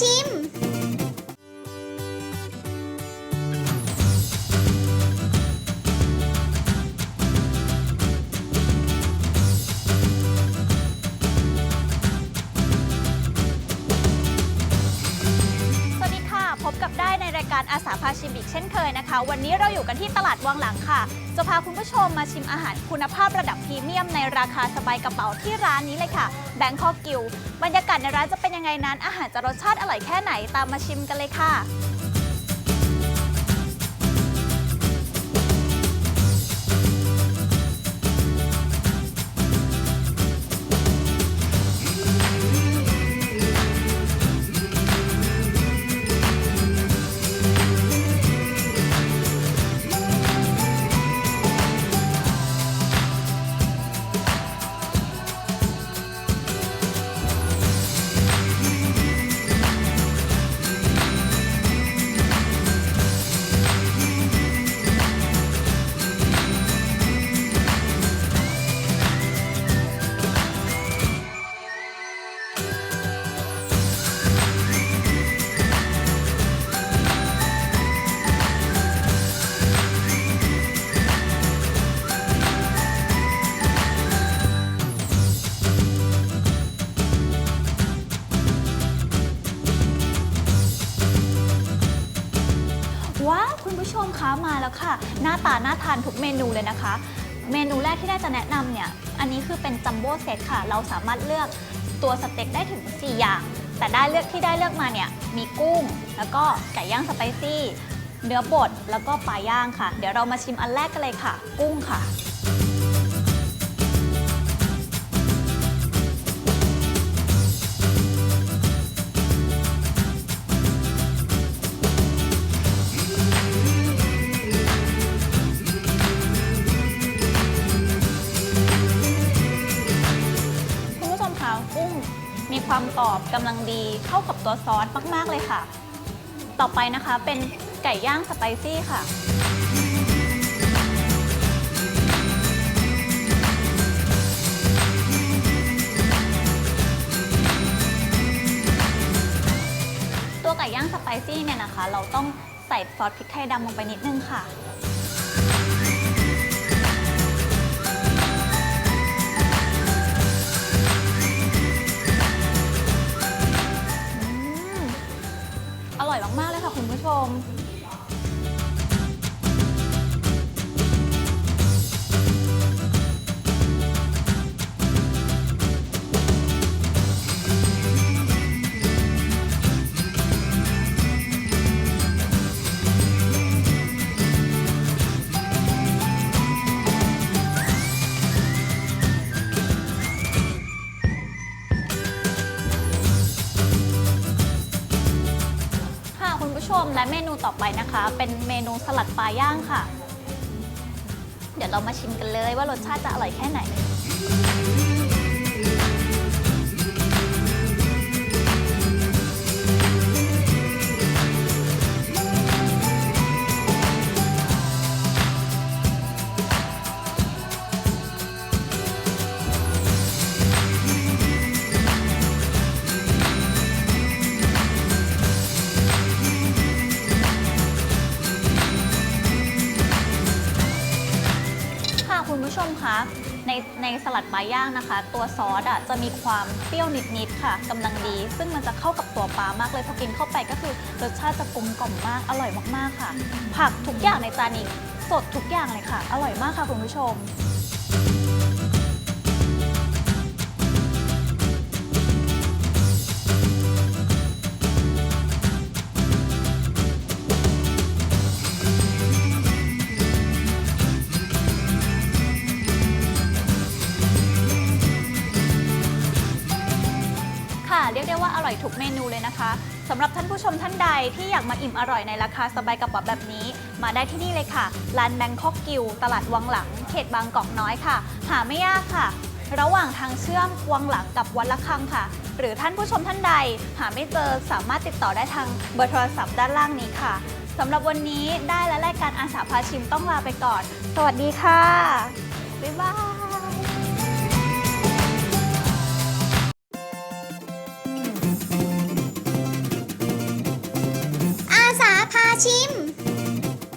ชิมายการอาสาพาชิมอีกเช่นเคยนะคะ วันนี้เราอยู่กันที่ตลาดวังหลังค่ะ จะพาคุณผู้ชมมาชิมอาหารคุณภาพระดับพรีเมียมในราคาสบายกระเป๋าที่ร้านนี้เลยค่ะแบงคอกกิวบรรยากาศในร้านจะเป็นยังไงนั้น อาหารจะรสชาติอร่อยแค่ไหนตามมาชิมกันเลยค่ะ มคะมาแล้วค่ะ หน้าตาน่าทานทุกเมนูเลยนะคะ เมนูแรกที่ได้จะแนะนำเนี่ย อันนี้คือเป็นจัมโบ้เซตค่ะ เราสามารถเลือกตัวสเต็กได้ถึง 4 อย่าง แต่ได้เลือกที่ได้เลือกมาเนี่ย มีกุ้ง แล้วก็ไก่ย่างสไปซี่ เนื้อบด แล้วก็ปลาย่างค่ะ เดี๋ยวเรามาชิมอันแรกกันเลยค่ะ กุ้งค่ะ ความกรอบกำลังดีเข้ากับตัวซอสมากๆเลยค่ะ ต่อไปนะคะเป็นไก่ย่างสไปซี่ค่ะ ตัวไก่ย่างสไปซี่เนี่ยนะคะ เราต้องใส่ซอสพริกไทยดำลงไปนิดนึงค่ะ ต่อไปนะคะ เป็นเมนูสลัดปลาย่างค่ะ เดี๋ยวเรามาชิมกันเลยว่ารสชาติจะอร่อยแค่ไหน มคะในในสลัดปลาย่างนะคะ ตัวซอสอะจะมีความเปรี้ยวนิดๆค่ะกำลังดี ซึ่งมันจะเข้ากับตัวปลามากเลยพอกินเข้าไปก็คือรสชาติจะกลมกล่อมมากอร่อยมากๆค่ะ ผักทุกอย่างในจานนี้สดทุกอย่างเลยค่ะ อร่อยมากค่ะคุณผู้ชม เรียกได้ว่าอร่อยทุกเมนูเลยนะคะสำหรับท่านผู้ชมท่านใดที่อยากมาอิ่มอร่อยในราคาสบายกระเป๋าแบบนี้ มาได้ที่นี่เลยค่ะร้านแบงคอกกิวตลาดวังหลัง เขตบางกอกน้อยค่ะ หาไม่ยากค่ะ ระหว่างทางเชื่อมวังหลังกับวัดละคังค่ะ หรือท่านผู้ชมท่านใด หาไม่เจอสามารถติดต่อได้ทางเบอร์โทรศัพท์ด้านล่างนี้ค่ะสำหรับวันนี้ได้และรายการอาสาพาชิมต้องลาไปก่อน สวัสดีค่ะบ๊ายบาย